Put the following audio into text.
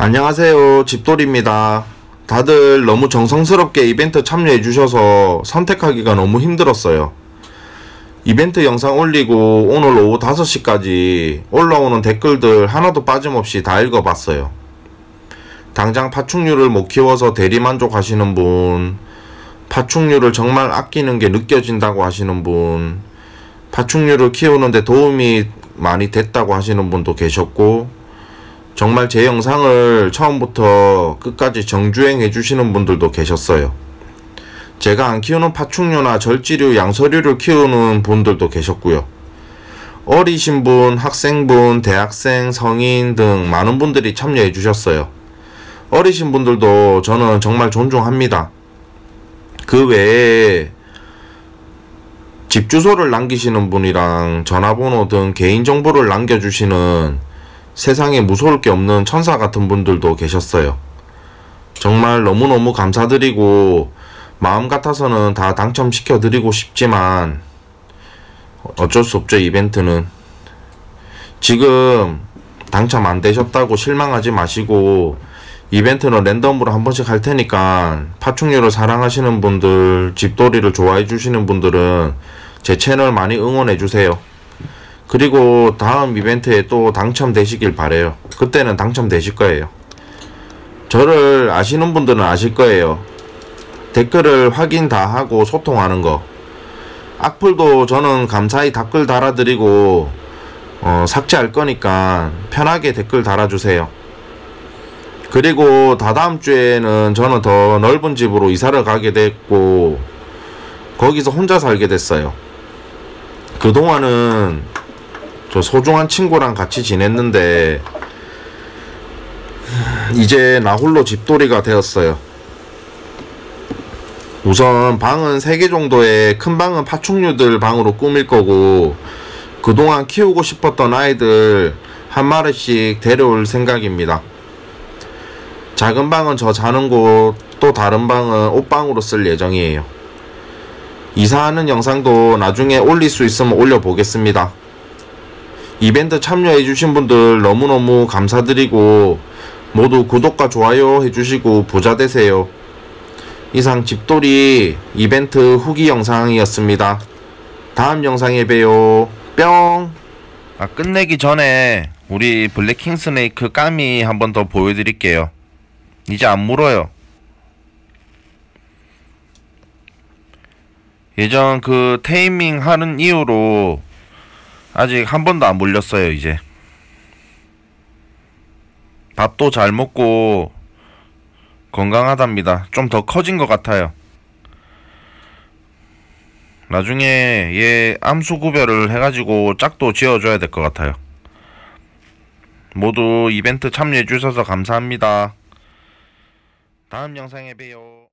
안녕하세요. 집돌입니다. 다들 너무 정성스럽게 이벤트 참여해 주셔서 선택하기가 너무 힘들었어요. 이벤트 영상 올리고 오늘 오후 5시까지 올라오는 댓글들 하나도 빠짐없이 다 읽어봤어요. 당장 파충류를 못 키워서 대리만족 하시는 분, 파충류를 정말 아끼는 게 느껴진다고 하시는 분, 파충류를 키우는데 도움이 많이 됐다고 하시는 분도 계셨고, 정말 제 영상을 처음부터 끝까지 정주행 해주시는 분들도 계셨어요. 제가 안 키우는 파충류나 절지류, 양서류를 키우는 분들도 계셨고요. 어리신 분, 학생분, 대학생, 성인 등 많은 분들이 참여해 주셨어요. 어리신 분들도 저는 정말 존중합니다. 그 외에 집 주소를 남기시는 분이랑 전화번호 등 개인정보를 남겨주시는 세상에 무서울 게 없는 천사 같은 분들도 계셨어요. 정말 너무너무 감사드리고 마음 같아서는 다 당첨시켜 드리고 싶지만 어쩔 수 없죠 이벤트는 지금 당첨 안 되셨다고 실망하지 마시고 이벤트는 랜덤으로 한 번씩 할 테니까 파충류를 사랑하시는 분들 집돌이를 좋아해 주시는 분들은 제 채널 많이 응원해 주세요 그리고 다음 이벤트에 또 당첨되시길 바래요. 그때는 당첨되실 거예요. 저를 아시는 분들은 아실 거예요. 댓글을 확인 다 하고 소통하는 거. 악플도 저는 감사히 댓글 달아드리고 어, 삭제할 거니까 편하게 댓글 달아주세요. 그리고 다다음 주에는 저는 더 넓은 집으로 이사를 가게 됐고 거기서 혼자 살게 됐어요. 그동안은 저 소중한 친구랑 같이 지냈는데 이제 나 홀로 집돌이가 되었어요. 우선 방은 3개 정도의 큰 방은 파충류들 방으로 꾸밀 거고 그동안 키우고 싶었던 아이들 한 마리씩 데려올 생각입니다. 작은 방은 저 자는 곳, 또 다른 방은 옷방으로 쓸 예정이에요. 이사하는 영상도 나중에 올릴 수 있으면 올려보겠습니다. 이벤트 참여해주신 분들 너무너무 감사드리고 모두 구독과 좋아요 해주시고 부자 되세요. 이상 집돌이 이벤트 후기 영상이었습니다. 다음 영상에 봬요. 뿅! 아, 끝내기 전에 우리 블랙킹 스네이크 까미 한 번 더 보여드릴게요. 이제 안 물어요. 예전 그 테이밍 하는 이후로 아직 한 번도 안 물렸어요 이제. 밥도 잘 먹고 건강하답니다. 좀 더 커진 것 같아요. 나중에 얘 암수 구별을 해가지고 짝도 지어줘야 될 것 같아요. 모두 이벤트 참여해 주셔서 감사합니다. 다음 영상에 봬요